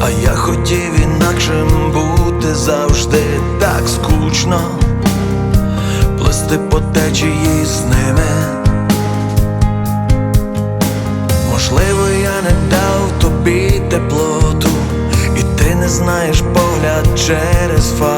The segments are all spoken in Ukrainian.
а я хотів інакшим бути завжди так скучно, плести по течії з ними. Можливо, я не дав тобі теплоту, і ти не знаєш погляд через фату.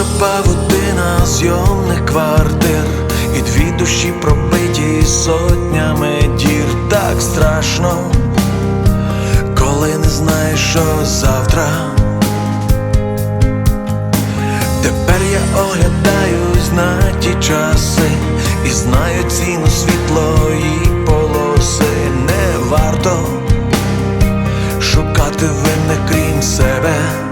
Тягуча павутина зйомних квартир І дві душі пробиті сотнями дір Так страшно, коли не знаєш, що завтра. Тепер я оглядаюсь на ті часи і знаю ціну світлої полоси. Не варто шукати винних крім себе.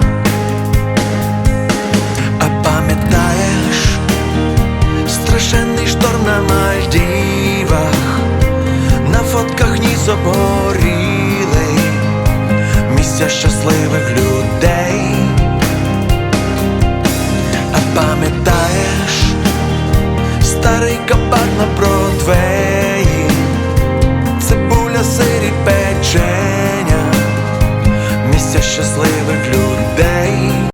серця щасливих людей, а пам'ятаєш старий кабак на Бродвеї цибуля сирі печення, місця щасливих.